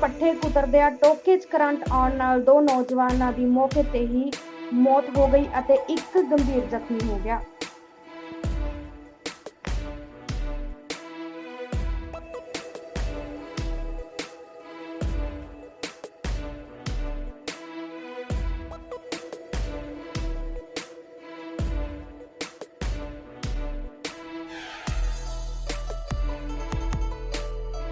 ਪੱਠੇ ਕੁਤਰਦਿਆਂ ਟੋਕੇ 'ਚ ਕਰੰਟ ਆਉਣ ਨਾਲ ਦੋ ਨੌਜਵਾਨਾਂ ਦੀ ਮੌਕੇ ਤੇ ਹੀ ਮੌਤ ਹੋ ਗਈ ਅਤੇ ਇੱਕ ਗੰਭੀਰ ਜ਼ਖਮੀ ਹੋ ਗਿਆ।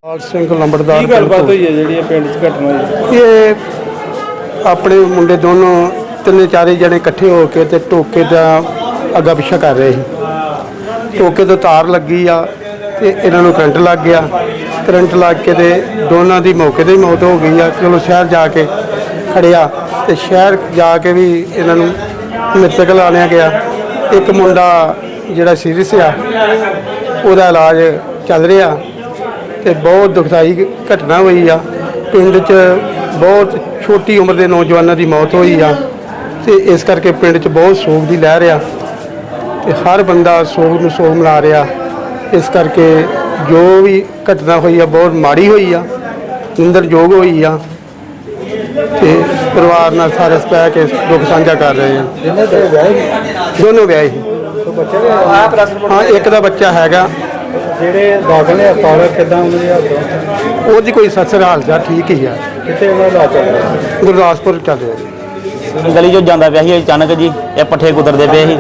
ਪਾਲ ਸਿੰਘ ਲੰਬੜਦਾਰ ਕੀ ਗੱਲਬਾਤ ਹੋਈ ਹੈ ਜਿਹੜੀ ਇਹ ਪਿੰਡ 'ਚ ਘਟਨਾ ਹੋਈ? ਇਹ ਆਪਣੇ ਮੁੰਡੇ ਦੋਨੋਂ ਤਿੰਨੇ ਚਾਰੇ ਜਣੇ ਇਕੱਠੇ ਹੋ ਕੇ ਤੇ ਟੋਕੇ ਦਾ ਅੱਗਾ ਪਿੱਛਾ ਕਰ ਰਹੇ ਸੀ। ਟੋਕੇ ਤੋਂ ਤਾਰ ਲੱਗੀ ਆ ਤੇ ਇਹਨਾਂ ਨੂੰ ਕਰੰਟ ਲੱਗ ਗਿਆ। ਕਰੰਟ ਲੱਗ ਕੇ ਤੇ ਦੋਨਾਂ ਦੀ ਮੌਕੇ ਤੇ ਹੀ ਮੌਤ ਹੋ ਗਈ ਆ। ਚਲੋ ਸ਼ਹਿਰ ਜਾ ਕੇ ਖੜਿਆ ਤੇ ਸ਼ਹਿਰ ਜਾ ਕੇ ਵੀ ਇਹਨਾਂ ਨੂੰ ਮ੍ਰਿਤਕ ਲਾਣਿਆ ਗਿਆ। ਇੱਕ ਮੁੰਡਾ ਜਿਹੜਾ ਸੀਰੀਅਸ ਆ ਉਹਦਾ ਇਲਾਜ ਚੱਲ ਰਿਹਾ। ਤੇ ਬਹੁਤ ਦੁਖਦਾਈ ਘਟਨਾ ਹੋਈ ਆ। ਪਿੰਡ 'ਚ ਬਹੁਤ ਛੋਟੀ ਉਮਰ ਦੇ ਨੌਜਵਾਨਾਂ ਦੀ ਮੌਤ ਹੋਈ ਆ ਤੇ ਇਸ ਕਰਕੇ ਪਿੰਡ 'ਚ ਬਹੁਤ ਸੋਗ ਦੀ ਲਹਿਰ ਆ ਤੇ ਹਰ ਬੰਦਾ ਸੋਗ ਨੂੰ ਸੋਗ ਮਨਾ ਰਿਹਾ। ਇਸ ਕਰਕੇ ਜੋ ਵੀ ਘਟਨਾ ਹੋਈ ਆ ਬਹੁਤ ਮਾੜੀ ਹੋਈ ਆ ਨਿੰਦਰਯੋਗ ਹੋਈ ਆ ਤੇ ਪਰਿਵਾਰ ਨਾਲ ਸਾਰੇ ਬਹਿ ਕੇ ਦੁੱਖ ਸਾਂਝਾ ਕਰ ਰਹੇ ਆ। ਵਿਆਹ? ਦੋਨੋਂ ਵਿਆਹੇ। ਸੀ। ਬੱਚੇ ਦੇ ਆਪ ਹਾਂ ਇੱਕ ਦਾ ਬੱਚਾ ਹੈਗਾ ਜਿਹੜੇ ਦਾਖਲ ਨੇ ਹਸਪਤਾਲ ਕਿੱਦਾਂ ਉਹਨਾਂ ਦੀ ਹਾਲਤ ਉਹਦੀ ਕੋਈ ਸੱਸਰ ਹਾਲ ਚਾਲ ਠੀਕ ਹੀ ਆ। ਕਿੱਥੇ ਉਹਨਾਂ ਦਾ ਚੱਲ ਰਿਹਾ ਗੁਰਦਾਸਪੁਰ ਚੱਲ ਰਿਹਾ ਜੀ। ਗਲੀ ਚੋਂ ਜਾਂਦਾ ਪਿਆ ਸੀ ਅਚਾਨਕ ਜੀ ਇਹ ਪੱਠੇ ਕੁਤਰਦੇ ਪਏ ਸੀ।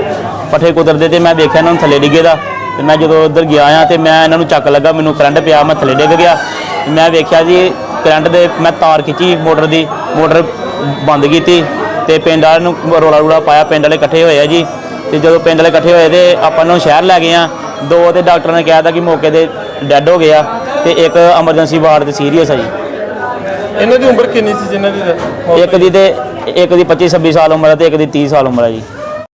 ਪੱਠੇ ਕੁਤਰਦੇ ਤੇ ਮੈਂ ਦੇਖਿਆ ਇਹਨਾਂ ਨੂੰ ਥੱਲੇ ਡਿੱਗੇ ਦਾ। ਤੇ ਮੈਂ ਜਦੋਂ ਉੱਧਰ ਗਿਆ ਆ ਤੇ ਮੈਂ ਇਹਨਾਂ ਨੂੰ ਚੱਕ ਲੱਗਾ ਮੈਨੂੰ ਕਰੰਟ ਪਿਆ ਮੈਂ ਥੱਲੇ ਡਿੱਗ ਗਿਆ। ਤੇ ਮੈਂ ਵੇਖਿਆ ਜੀ ਕਰੰਟ ਦੇ ਮੈਂ ਤਾਰ ਖਿੱਚੀ ਮੋਟਰ ਦੀ ਮੋਟਰ ਬੰਦ ਕੀਤੀ। ਤੇ ਪਿੰਡ ਵਾਲਿਆਂ ਨੂੰ ਰੋਲਾ ਰੂਲਾ ਪਾਇਆ ਪਿੰਡ ਵਾਲੇ ਇਕੱਠੇ ਹੋਏ ਆ ਜੀ। ਤੇ ਜਦੋਂ ਪਿੰਡ ਵਾਲੇ ਇਕੱਠੇ ਹੋਏ ਤੇ ਆਪਾਂ ਨੂੰ ਸ਼ਹਿਰ ਲੈ ਗਏ ਆ। ਦੋ ਤੇ ਡਾਕਟਰ ਨੇ ਕਿਹਾ ਤਾ ਕਿ ਮੌਕੇ ਤੇ ਡੈੱਡ ਹੋ ਗਿਆ ਤੇ ਇੱਕ ਐਮਰਜੈਂਸੀ ਵਾਰਡ ਤੇ ਸੀਰੀਅਸ ਆ ਜੀ। ਇਹਨਾਂ ਦੀ ਉਮਰ ਕਿੰਨੀ ਸੀ ਜਿਨ੍ਹਾਂ ਦੀ death ਹੋ ਇੱਕ ਦੀ ਤੇ ਇੱਕ ਦੀ 25 26 ਸਾਲ ਉਮਰ ਹੈ ਤੇ ਇੱਕ ਦੀ 30 ਸਾਲ ਉਮਰ ਹੈ ਜੀ।